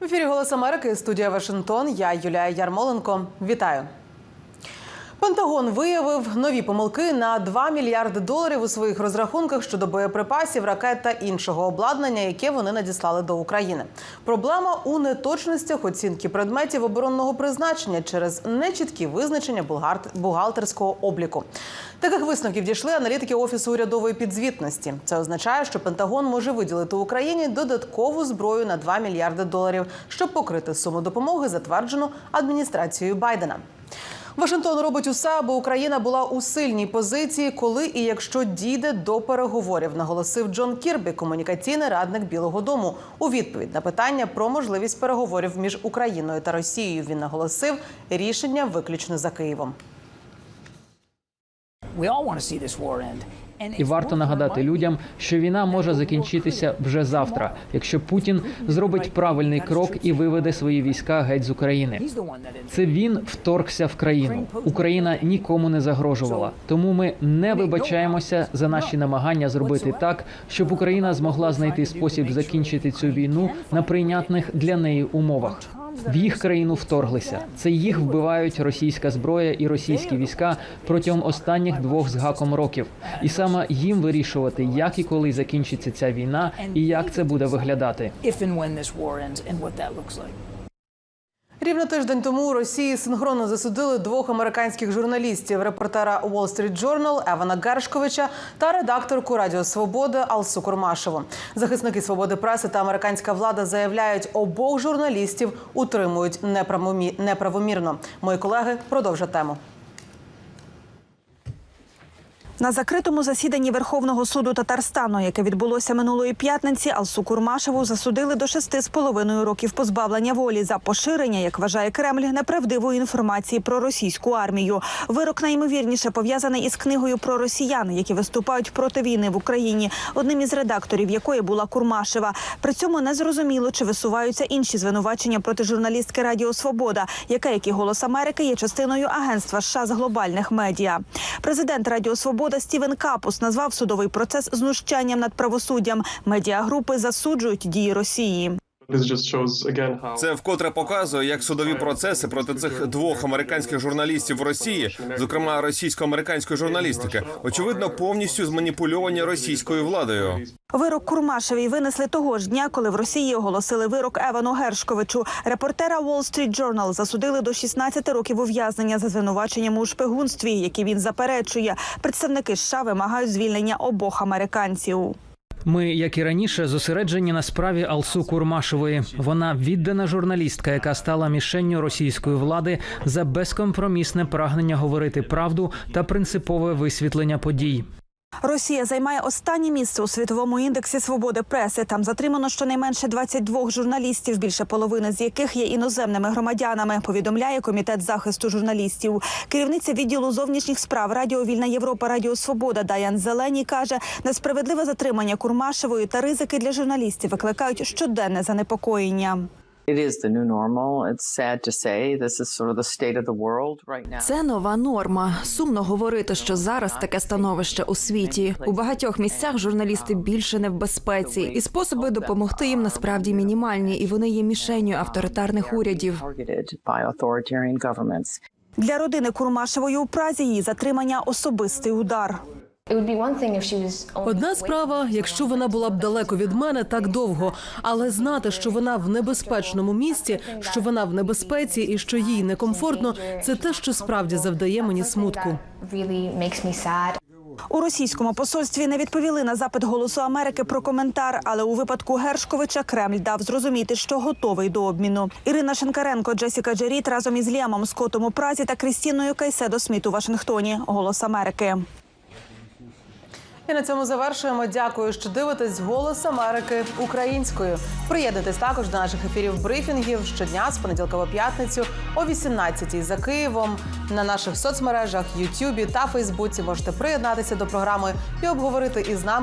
В ефірі Голос Америки студія Вашингтон. Я Юлія Ярмоленко. Вітаю. Пентагон виявив нові помилки на 2 мільярди доларів у своїх розрахунках щодо боєприпасів, ракет та іншого обладнання, яке вони надіслали до України. Проблема у неточностях оцінки предметів оборонного призначення через нечіткі визначення бухгалтерського обліку. Таких висновків дійшли аналітики офісу урядової підзвітності. Це означає, що Пентагон може виділити Україні додаткову зброю на 2 мільярди доларів, щоб покрити суму допомоги, затверджену адміністрацією Байдена. Вашингтон робить усе, аби Україна була у сильній позиції, коли і якщо дійде до переговорів, наголосив Джон Кірбі, комунікаційний радник Білого Дому. У відповідь на питання про можливість переговорів між Україною та Росією він наголосив рішення виключно за Києвом. І варто нагадати людям, що війна може закінчитися вже завтра, якщо Путін зробить правильний крок і виведе свої війська геть з України. Це він вторгся в країну. Україна нікому не загрожувала. Тому ми не вибачаємося за наші намагання зробити так, щоб Україна змогла знайти спосіб закінчити цю війну на прийнятних для неї умовах. В їх країну вторглися. Це їх вбивають російська зброя і російські війська протягом останніх двох з гаком років. І саме їм вирішувати, як і коли закінчиться ця війна, і як це буде виглядати. Рівно тиждень тому у Росії синхронно засудили двох американських журналістів: репортера Wall Street Journal Евана Гершковича та редакторку Радіо Свобода Алсу Курмашеву. Захисники свободи преси та американська влада заявляють, обох журналістів утримують неправомі- неправомірно. Мої колеги продовжать тему. На закритому засіданні Верховного суду Татарстану, яке відбулося минулої п'ятниці, Алсу Курмашеву засудили до шести з половиною років позбавлення волі за поширення, як вважає Кремль, неправдивої інформації про російську армію. Вирок найімовірніше пов'язаний із книгою про росіян, які виступають проти війни в Україні, одним із редакторів якої була Курмашева. При цьому не зрозуміло, чи висуваються інші звинувачення проти журналістки Радіо Свобода, яка, як і голос Америки, є частиною агентства США з глобальних медіа. Президент Радіо Свобода Стівен Капус назвав судовий процес знущанням над правосуддям. Медіагрупи засуджують дії Росії. This just shows Це вкотре показує, як судові процеси проти цих двох американських журналістів в Росії, зокрема російсько-американської журналістики, очевидно, повністю зманіпульовані російською владою. Вирок Курмашевій винесли того ж дня, коли в Росії оголосили вирок Евану Гершковичу. Репортера Wall Street Journal засудили до 16 років ув'язнення за звинуваченням у шпигунстві, які він заперечує. Представники США вимагають звільнення обох американців. Ми, як і раніше, зосереджені на справі Алсу Курмашової. Вона віддана журналістка, яка стала мішенню російської влади за безкомпромісне прагнення говорити правду та принципове висвітлення подій. Росія займає останнє місце у світовому індексі свободи преси. Там затримано щонайменше 22 журналістів, більше половини з яких є іноземними громадянами. Повідомляє комітет захисту журналістів. Керівниця відділу зовнішніх справ Радіо Вільна Європа Радіо Свобода Даян Зелені каже, несправедливе затримання Курмашевої та ризики для журналістів викликають щоденне занепокоєння. It is the new normal. It's sad to say this is sort of the state of the world right now. Це нова норма. Сумно говорити, що зараз таке становище у світі. У багатьох місцях журналісти більше не в безпеці, і способи допомогти їм насправді мінімальні, і вони є мішенню авторитарних урядів. Targeted by authoritarian governments. Для родини Курмашевої у Празі її затримання особистий удар. Одна справа, якщо вона була б далеко від мене так довго, але знати, що вона в небезпечному місці, що вона в небезпеці і що їй некомфортно, це те, що справді завдає мені смутку. У російському посольстві не відповіли на запит Голосу Америки про коментар, але у випадку Гершковича Кремль дав зрозуміти, що готовий до обміну. Ірина Шенкаренко, Джесіка Джеріт разом із Ліамом Скоттом у Празі та Крістіною Кайседо Сміт у Вашингтоні. Голос Америки. І на цьому завершуємо. Дякую, що дивитесь голос Америки українською. Приєднуйтесь також до наших ефірів брифінгів щодня з понеділка по п'ятницю о 18-й за Києвом. На наших соцмережах, Ютубі та Фейсбуці можете приєднатися до програми і обговорити із нами.